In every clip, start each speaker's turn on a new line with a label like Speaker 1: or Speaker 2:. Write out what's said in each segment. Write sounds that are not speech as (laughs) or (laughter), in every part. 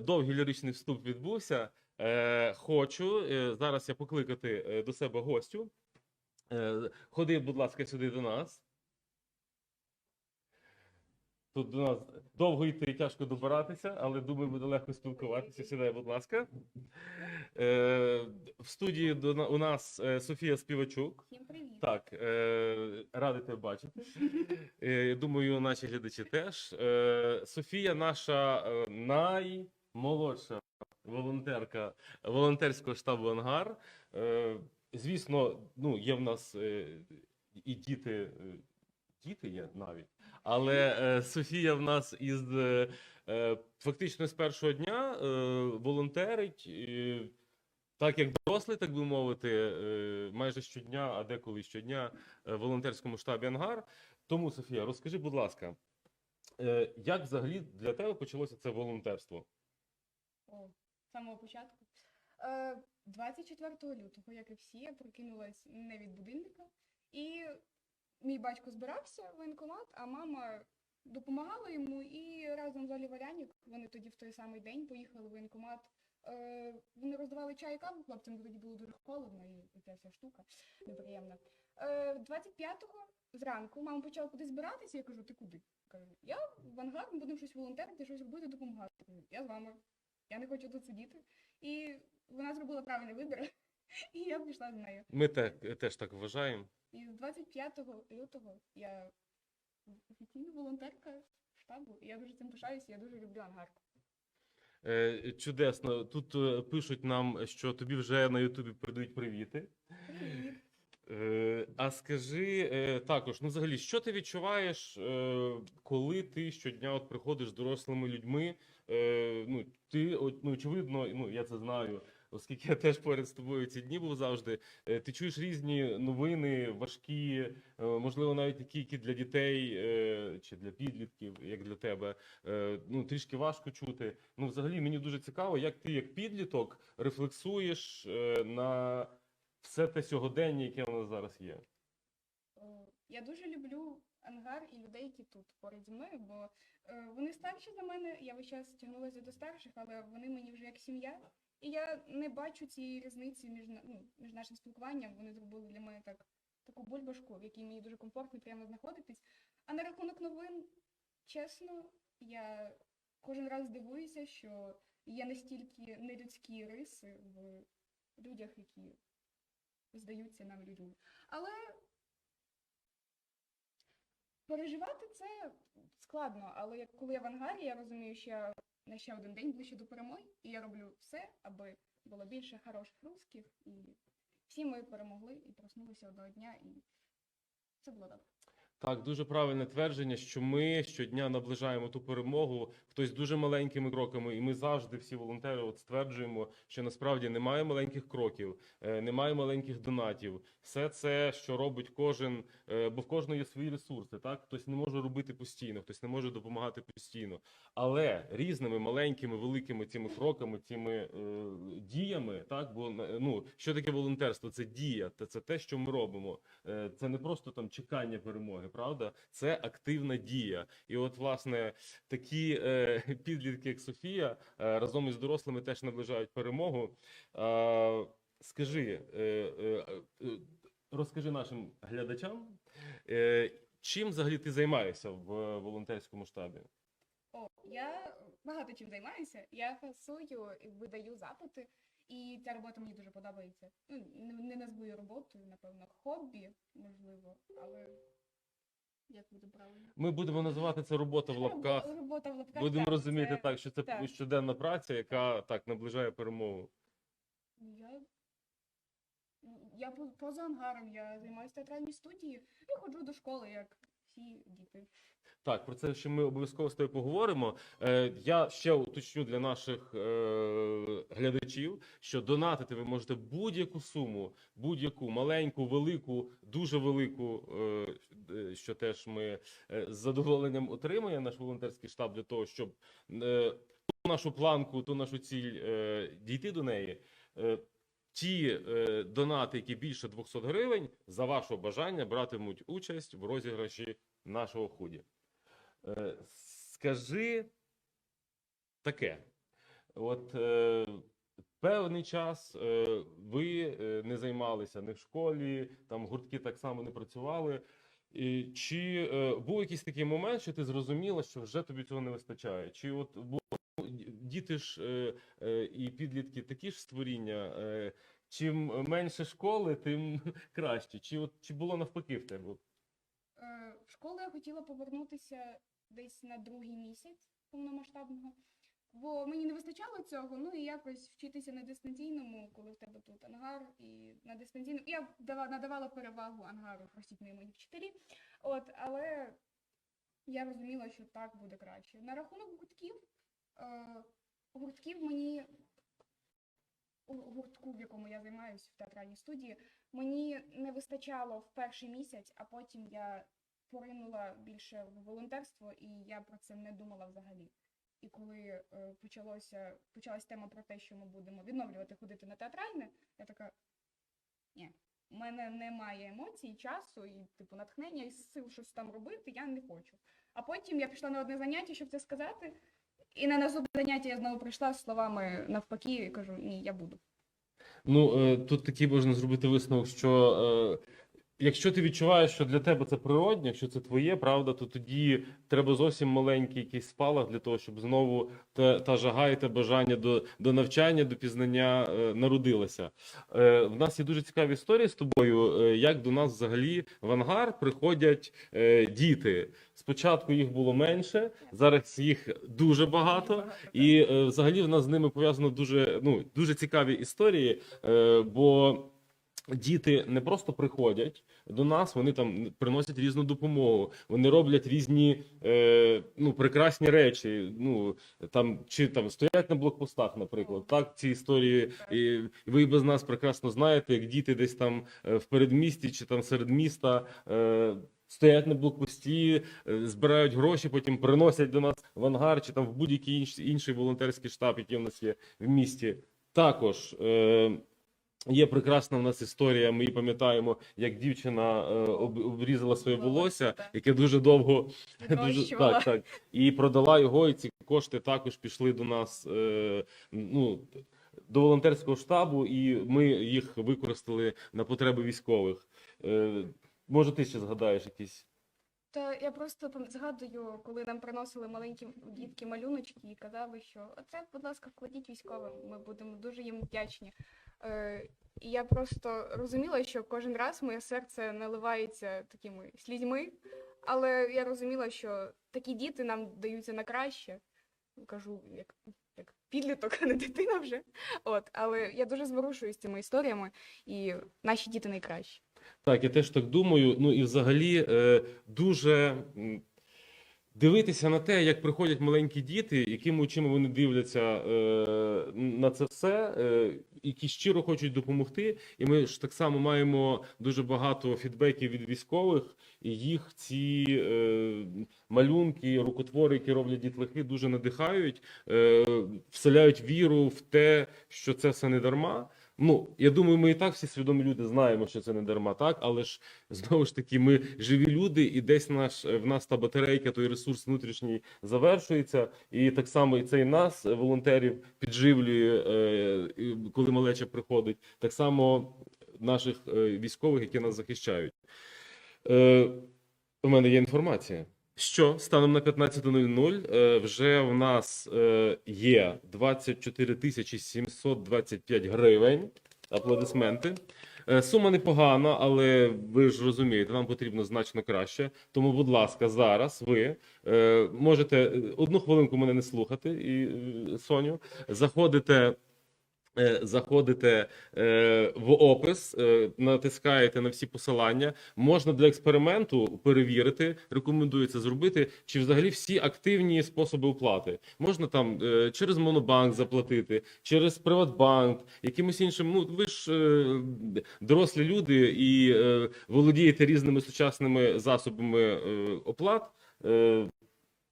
Speaker 1: довгий ліричний вступ відбувся. Е, Хочу е, зараз я покликати е, до себе гостю. Е, Ходи, будь ласка, сюди до нас. Тут до нас довго йти, тяжко добиратися, але думаю, буде легко спілкуватися. Сідай, будь ласка. Е, В студії до у нас е, Софія Співачук.
Speaker 2: Всім привіт.
Speaker 1: Так, е, радий тебе бачити. (laughs) Е, думаю, наші глядачі теж. Е, Софія, наша е, наймолодша волонтерка волонтерського штабу Ангар. Е, звісно, ну, є в нас е, і діти, е, діти є навіть. Але Софія в нас із фактично з першого дня волонтерить. так як дорослий, так би мовити, майже щодня, а деколи щодня в волонтерському штабі Ангар. Тому, Софія, розкажи, будь ласка, як взагалі для тебе почалося це волонтерство?
Speaker 2: О, з самого початку. Е, 24 лютого, як і всі, я прокинулась не від будильника. І мій батько збирався в воєнкомат, а мама допомагала йому і разом з Олі Валянік, вони тоді в той самий день поїхали в воєнкомат. Е, вони роздавали чай і каву хлопцям, бо тоді було дуже холодно і ця вся штука неприємна. Е, 25-го зранку мама почала кудись збиратися, я кажу, ти куди? Кажу, я в ангар, ми будемо щось волонтерити, щось робити, допомагати. Я з вами. Я не хочу тут сидіти. І вона зробила правильний вибір, (laughs) і я пішла з нею.
Speaker 1: Ми так, теж так вважаємо.
Speaker 2: І з 25 лютого я офіційна волонтерка штабу. І я дуже цим пишаюся, я дуже люблю ангар.
Speaker 1: Е, Чудесно. Тут е, пишуть нам, що тобі вже на Ютубі передають привіти. Е, А скажи е, також, ну взагалі, що ти відчуваєш, е, коли ти щодня от приходиш з дорослими людьми? Ну, ти ну, очевидно, ну я це знаю, оскільки я теж поряд з тобою ці дні був завжди. Ти чуєш різні новини, важкі, можливо, навіть такі, які для дітей чи для підлітків, як для тебе, ну трішки важко чути. Ну, взагалі, мені дуже цікаво, як ти, як підліток, рефлексуєш на все те сьогодення, яке у нас зараз є.
Speaker 2: Я дуже люблю ангар і людей, які тут поряд зі мною, бо е, вони старші за мене. Я весь час тягнулася до старших, але вони мені вже як сім'я. І я не бачу цієї різниці між ну, між нашим спілкуванням. Вони зробили для мене так таку бульбашку, в якій мені дуже комфортно і приємно знаходитись. А на рахунок новин, чесно, я кожен раз дивуюся, що є настільки нелюдські риси в людях, які здаються нам людьми. Але переживати це складно, але коли я в ангарі, я розумію, що я на ще один день ближче до перемоги, і я роблю все, аби було більше хороших русських, і всі ми перемогли і проснулися одного дня, і це було добре.
Speaker 1: Так, дуже правильне твердження, що ми щодня наближаємо ту перемогу, хтось дуже маленькими кроками, і ми завжди всі волонтери от стверджуємо, що насправді немає маленьких кроків, е, немає маленьких донатів. Все це, що робить кожен, е, бо в кожного є свої ресурси. Так, хтось не може робити постійно, хтось не може допомагати постійно. Але різними маленькими, великими цими кроками, цими е, діями, так бо е, ну що таке волонтерство? Це дія, це, те, що ми робимо. Це не просто там чекання перемоги, правда? Це активна дія. І от, власне, такі е, (laughs) підлітки, як Софія, е, разом із дорослими теж наближають перемогу. Е, скажи, е, е, розкажи нашим глядачам, е, чим взагалі ти займаєшся в волонтерському штабі?
Speaker 2: О, я багато чим займаюся. Я фасую і видаю запити, і ця робота мені дуже подобається. Ну, не назву її роботою, напевно, хобі, можливо, але як буде правильно?
Speaker 1: Ми будемо називати це робота в лапках.
Speaker 2: Робота в лапках.
Speaker 1: Будемо
Speaker 2: так,
Speaker 1: розуміти
Speaker 2: це-
Speaker 1: так, що це
Speaker 2: так.
Speaker 1: щоденна праця, яка так наближає перемогу.
Speaker 2: Я, я поза ангаром, я займаюся театральній студії і ходжу до школи, як всі діти.
Speaker 1: Так, про це ще ми обов'язково з тобою поговоримо. Е, я ще уточню для наших е, глядачів, що донатити ви можете будь-яку суму, будь-яку маленьку, велику, дуже велику, е, що теж ми е, з задоволенням отримує наш волонтерський штаб для того, щоб е, ту нашу планку, ту нашу ціль е, дійти до неї. Е, Ті е, донати, які більше 200 гривень, за вашого бажання братимуть участь в розіграші нашого худі. Е, Скажи таке. от е, певний час е, ви не займалися не в школі, там гуртки так само не працювали. Чи був якийсь такий момент, що ти зрозуміла, що вже тобі цього не вистачає? Чи от ну, діти ж і підлітки такі ж створіння? Чим менше школи, тим (laughs) краще. Чи от чи було навпаки в тебе?
Speaker 2: Е, В школу я хотіла повернутися десь на другий місяць повномасштабного, бо мені не вистачало цього, ну і якось вчитися на дистанційному, коли в тебе тут ангар, і на дистанційному. Я дава- надавала перевагу ангару, простіть мої мої вчителі. От, але я розуміла, що так буде краще. На рахунок гуртків, е, гуртків мені у гуртку, в якому я займаюся в театральній студії, мені не вистачало в перший місяць, а потім я поринула більше в волонтерство, і я про це не думала взагалі. І коли е, почалося, почалась тема про те, що ми будемо відновлювати ходити на театральне, я така: ні, у мене немає емоцій, часу і типу натхнення і сил щось там робити, я не хочу. А потім я пішла на одне заняття, щоб це сказати. І на наступне заняття я знову прийшла з словами навпаки і кажу: ні, я буду.
Speaker 1: Ну, е, тут такий можна зробити висновок, що е, якщо ти відчуваєш, що для тебе це природне, що це твоє, правда, то тоді треба зовсім маленький якийсь спалах для того, щоб знову та, та жага і те бажання до, до навчання, до пізнання е, народилася. Е, в нас є дуже цікаві історії з тобою, е, як до нас взагалі в ангар приходять е, діти. Спочатку їх було менше, зараз їх дуже багато. І е, взагалі в нас з ними пов'язано дуже, ну, дуже цікаві історії, е, бо діти не просто приходять до нас, вони там приносять різну допомогу, вони роблять різні е, ну, прекрасні речі. Ну, там, чи там стоять на блокпостах, наприклад. Так, ці історії, і ви без нас прекрасно знаєте, як діти десь там е, в передмісті чи там серед міста. Е, Стоять на блокпості, е, збирають гроші, потім приносять до нас в ангар чи там в будь-який інший, волонтерський штаб, який у нас є в місті. Також е, є прекрасна в нас історія. Ми пам'ятаємо, як дівчина е, об, обрізала своє
Speaker 2: Волосся,
Speaker 1: волосся, яке дуже довго дуже, так, так, і продала його. І ці кошти також пішли до нас. Е, ну, до волонтерського штабу, і ми їх використали на потреби військових. Е, може, ти ще згадаєш якісь?
Speaker 2: Та я просто згадую, коли нам приносили маленькі дітки малюночки і казали, що оце, будь ласка, вкладіть військовим, ми будемо дуже їм вдячні. Е, я просто розуміла, що кожен раз моє серце наливається такими слізьми, але я розуміла, що такі діти нам даються на краще. Кажу, як, як підліток, а не дитина вже. От, але я дуже зворушуюсь цими історіями, і наші діти найкращі.
Speaker 1: Так, я теж так думаю. Ну і взагалі е, дуже дивитися на те, як приходять маленькі діти, якими очима вони дивляться е, на це все, е, які щиро хочуть допомогти. І ми ж так само маємо дуже багато фідбеків від військових, і їх ці е, малюнки, рукотвори, які роблять дітлахи, дуже надихають, е, вселяють віру в те, що це все не дарма. Ну, я думаю, ми і так всі свідомі люди знаємо, що це не дарма, так, але ж знову ж таки, ми живі люди, і десь наш в нас та батарейка, той ресурс внутрішній завершується. І так само і цей нас, е, волонтерів, підживлює, е, коли малеча приходить. Так само наших е, військових, які нас захищають. Е, у мене є інформація. Що станом на 15.00 е, вже в нас е, є 24 тисячі 725 гривень. Аплодисменти. Е, Сума непогана, але ви ж розумієте, нам потрібно значно краще. Тому, будь ласка, зараз ви можете одну хвилинку мене не слухати, і Соню, заходите. Е, Заходите е, в опис, е, натискаєте на всі посилання. Можна для експерименту перевірити, рекомендується зробити, чи взагалі всі активні способи оплати. Можна там через Монобанк заплатити, через Приватбанк, якимось іншим. Ну ви ж дорослі люди і володієте різними сучасними засобами оплат.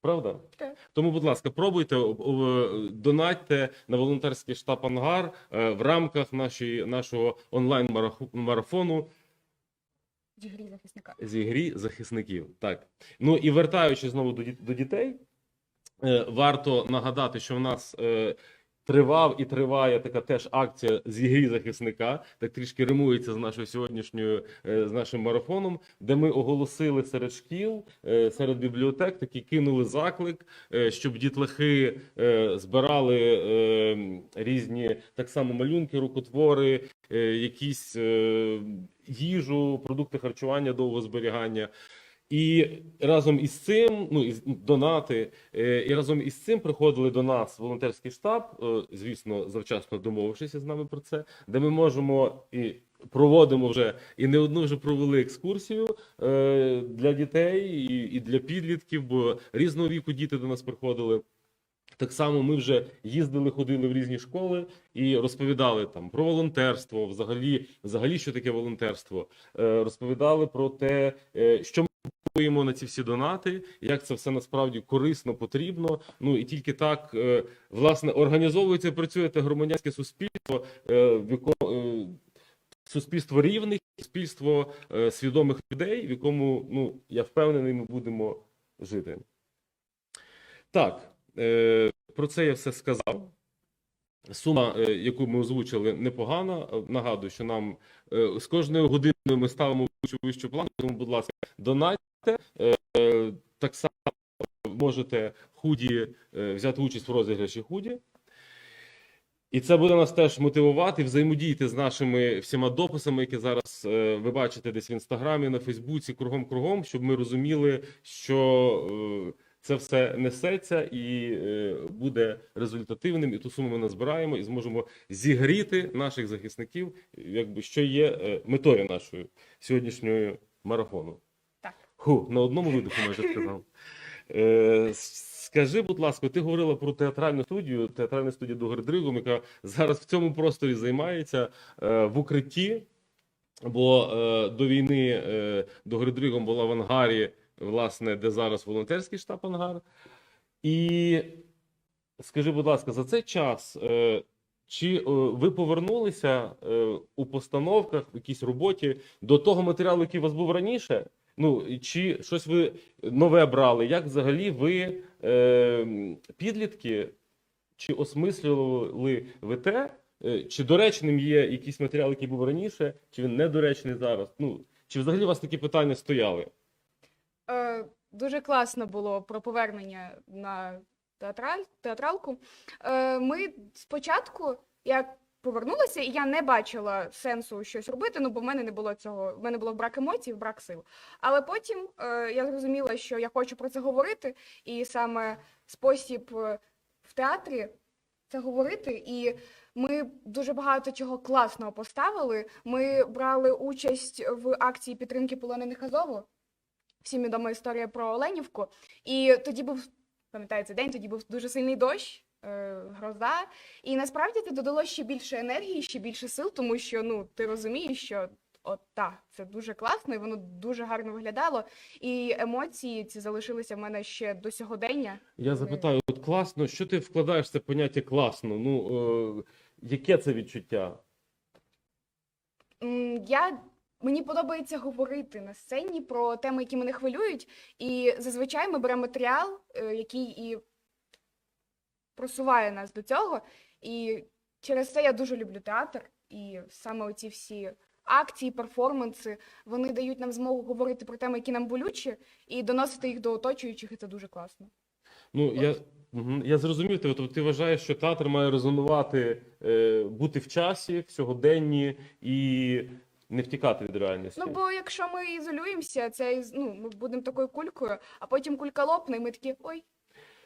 Speaker 1: Е, Правда?
Speaker 2: Так.
Speaker 1: Тому, будь ласка, пробуйте, об- об- донатьте на волонтерський штаб Ангар е, в рамках нашої, нашого онлайн-марафону
Speaker 2: Зігрі грі захисника.
Speaker 1: Зігрі захисників. Так. Ну і вертаючись знову до, дітей, е, варто нагадати, що в нас е, тривав і триває така теж акція з ігри захисника, так трішки римується з нашою сьогоднішньою е, з нашим марафоном, де ми оголосили серед шкіл, е, серед бібліотек, такі кинули заклик, е, щоб дітлахи збирали різні так само малюнки, рукотвори, якісь їжу, продукти харчування довгого зберігання. І разом із цим, ну із донати, е, і разом із цим приходили до нас волонтерський штаб, е, звісно, завчасно домовившися з нами про це, де ми можемо і проводимо вже і не одну вже провели екскурсію е, для дітей і, і для підлітків, бо різного віку діти до нас приходили. Так само ми вже їздили, ходили в різні школи і розповідали там про волонтерство, взагалі, взагалі, що таке волонтерство. Розповідали про те, що ми на ці всі донати, як це все насправді корисно, потрібно. Ну і тільки так е, власне організовується і працює те громадянське суспільство, е, в якому е, суспільство рівних, суспільство свідомих людей, в якому ну я впевнений, ми будемо жити. Так, про це я все сказав. Сума, яку ми озвучили, непогана. Нагадую, що нам з кожною годиною ми ставимо вищу вищу плану. Тому, будь ласка, донатьте. Е, е, Так само можете худі е, взяти участь в розіграші худі. І це буде нас теж мотивувати взаємодіяти з нашими всіма дописами, які зараз е, ви бачите десь в інстаграмі, на Фейсбуці, кругом-кругом, щоб ми розуміли, що е, це все несеться і е, буде результативним. І ту суму ми назбираємо і зможемо зігріти наших захисників, якби що є е, метою нашої сьогоднішньої марафону. Ху, на одному видиху майже сказав. Е, Скажи, будь ласка, ти говорила про театральну студію, студію Дугар Дригом, яка зараз в цьому просторі займається е, в укритті, бо е, до війни е, Дугар Дригом була в ангарі, власне, де зараз волонтерський штаб ангар. І скажи, будь ласка, за цей час е, чи е, ви повернулися е, у постановках, в якійсь роботі до того матеріалу, який у вас був раніше? Ну, чи щось ви нове брали? Як взагалі ви, е, підлітки, чи осмислювали ви те, е, чи доречним є якийсь матеріал, який був раніше, чи він недоречний зараз? Ну, чи взагалі у вас такі питання стояли?
Speaker 2: Е, дуже класно було про повернення на театраль, театралку. Е, ми спочатку, як повернулася, і я не бачила сенсу щось робити, ну бо в мене не було цього, в мене було брак емоцій, брак сил. Але потім е, я зрозуміла, що я хочу про це говорити, і саме спосіб е, в театрі це говорити. І ми дуже багато чого класного поставили. Ми брали участь в акції підтримки полонених Азову. Всім відома історія про Оленівку. І тоді був, пам'ятаю цей день, тоді був дуже сильний дощ, гроза. І насправді це додало ще більше енергії, ще більше сил, тому що ну, ти розумієш, що от так, це дуже класно, і воно дуже гарно виглядало. І емоції ці залишилися в мене ще до сьогодення.
Speaker 1: Я запитаю, от класно, що ти вкладаєш в це поняття класно? Ну, е, яке це відчуття?
Speaker 2: Я мені подобається говорити на сцені про теми, які мене хвилюють, і зазвичай ми беремо матеріал, е, який і просуває нас до цього. І через це я дуже люблю театр, і саме оці всі акції, перформанси, вони дають нам змогу говорити про теми, які нам болючі, і доносити їх до оточуючих, і це дуже класно.
Speaker 1: Ну, я, я зрозумів тебе. Тобто ти вважаєш, що театр має резонувати, е, бути в часі, в сьогоденні і не втікати від реальності.
Speaker 2: Ну, бо якщо ми ізолюємося, це ну, ми будемо такою кулькою, а потім кулька лопне, і ми такі ой,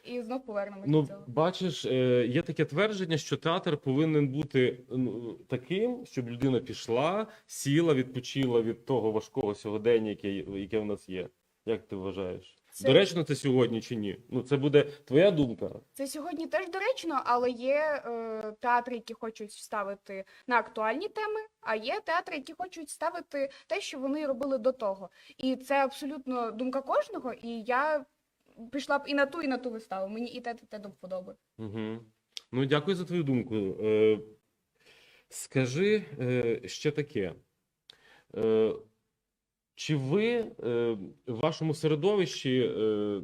Speaker 2: і знов повернемося
Speaker 1: Ну,
Speaker 2: до цього.
Speaker 1: бачиш, е, є таке твердження, що театр повинен бути ну, таким, щоб людина пішла, сіла, відпочила від того важкого сьогодення, яке, яке в нас є. Як ти вважаєш?
Speaker 2: Це-
Speaker 1: Доречно це сьогодні чи ні? Ну, це буде твоя думка.
Speaker 2: Це сьогодні теж доречно, але є е, театри, які хочуть ставити на актуальні теми, а є театри, які хочуть ставити те, що вони робили до того. І це абсолютно думка кожного. І я пішла б і на ту, і на ту виставу. Мені і те, і те до вподоби.
Speaker 1: Угу. Ну, дякую за твою думку. Е, скажи е, ще таке. Е, чи ви е, в вашому середовищі е,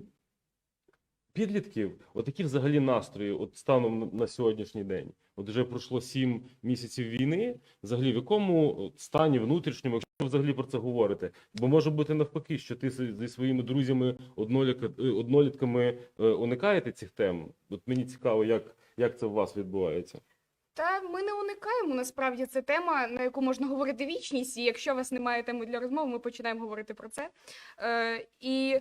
Speaker 1: підлітків, от які взагалі настрої, от станом на сьогоднішній день? От вже пройшло сім місяців війни. Взагалі, в якому стані внутрішньому, якщо ви взагалі про це говорите? Бо може бути навпаки, що ти зі своїми друзями, е, однолітками е, уникаєте цих тем. От мені цікаво, як, як це у вас відбувається.
Speaker 2: Та ми не уникаємо. Насправді це тема, на яку можна говорити вічність. І якщо у вас немає теми для розмов, ми починаємо говорити про це. Е, і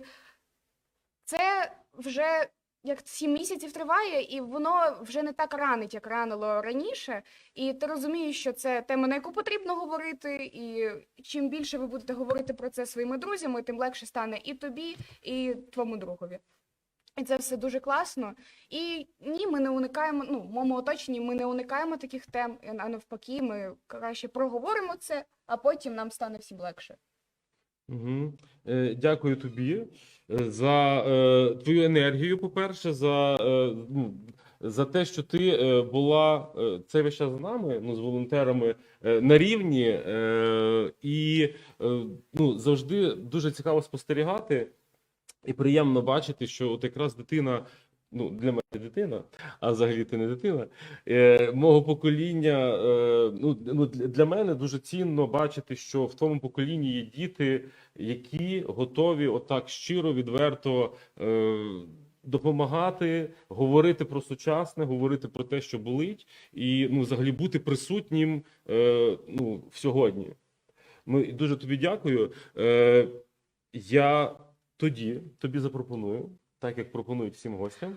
Speaker 2: це вже як сім місяців триває, і воно вже не так ранить, як ранило раніше. І ти розумієш, що це тема, на яку потрібно говорити. І чим більше ви будете говорити про це своїми друзями, тим легше стане і тобі, і твоєму другові. І це все дуже класно. І ні, ми не уникаємо. Ну, в моєму оточенні ми не уникаємо таких тем, а навпаки, ми краще проговоримо це, а потім нам стане всім легше.
Speaker 1: Угу. Е, дякую тобі за е, твою енергію, по-перше, за, е, ну, за те, що ти е, була е, цей весь час з нами, ну, з волонтерами е, на рівні, е, і е, ну, завжди дуже цікаво спостерігати і приємно бачити, що от якраз дитина. Ну, для мене дитина, а взагалі ти не дитина. Е, мого покоління. Е, ну, ну, для мене дуже цінно бачити, що в тому поколінні є діти, які готові отак щиро, відверто е, допомагати, говорити про сучасне, говорити про те, що болить, і ну, взагалі бути присутнім е, ну, в сьогодні. Ми дуже тобі дякую. Е, я тоді тобі запропоную, так як пропонують всім гостям,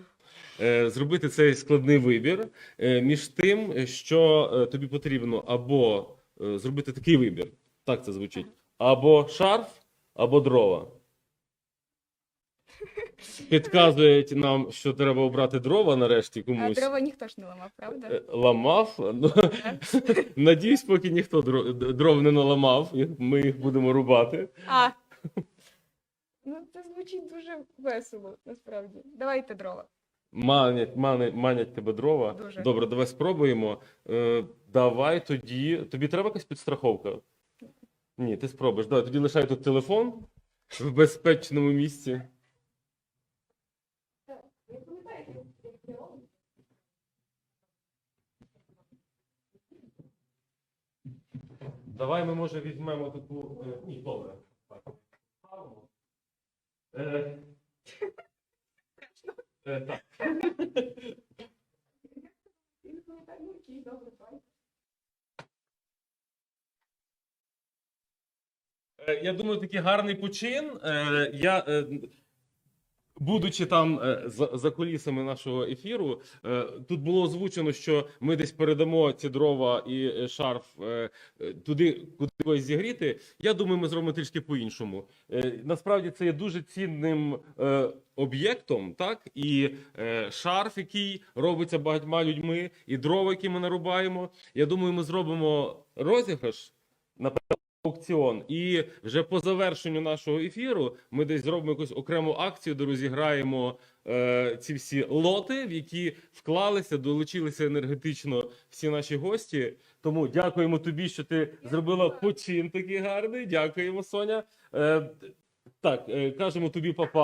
Speaker 1: е, зробити цей складний вибір е, між тим, що е, тобі потрібно або зробити такий вибір, так це звучить, або шарф, або дрова. (laughs) Підказують нам, що треба обрати дрова нарешті
Speaker 2: А
Speaker 1: комусь.
Speaker 2: дрова ніхто ж не ламав, правда?
Speaker 1: Ламав. Ну, (laughs) (laughs) Надіюсь, поки ніхто дров не наламав, ми їх будемо рубати.
Speaker 2: А. Ну, це звучить дуже весело, насправді. Давайте дрова.
Speaker 1: Манять, манять, манять тебе дрова.
Speaker 2: Дуже.
Speaker 1: Добре, давай спробуємо. Е, давай тоді. Тобі треба якась підстраховка? Ні, ти спробуєш. Давай, тоді лишай тут телефон в безпечному місці. Давай ми, може, візьмемо таку. е, Ні, добре. Е, е. Е, Я думаю, такий гарний почин. Я, будучи там е, за, за кулісами нашого ефіру, е, тут було озвучено, що ми десь передамо ці дрова і е, шарф туди, куди когось зігріти. Я думаю, ми зробимо трішки по-іншому. Насправді це є дуже цінним об'єктом, так і шарф, який робиться багатьма людьми, і дрова, які ми нарубаємо. Я думаю, ми зробимо розіграш на аукціон. І вже по завершенню нашого ефіру ми десь зробимо якусь окрему акцію, де розіграємо е, ці всі лоти, в які вклалися, долучилися енергетично всі наші гості. Тому дякуємо тобі, що ти зробила почин такий гарний. Дякуємо, Соня. Е, так, е, кажемо тобі, папа.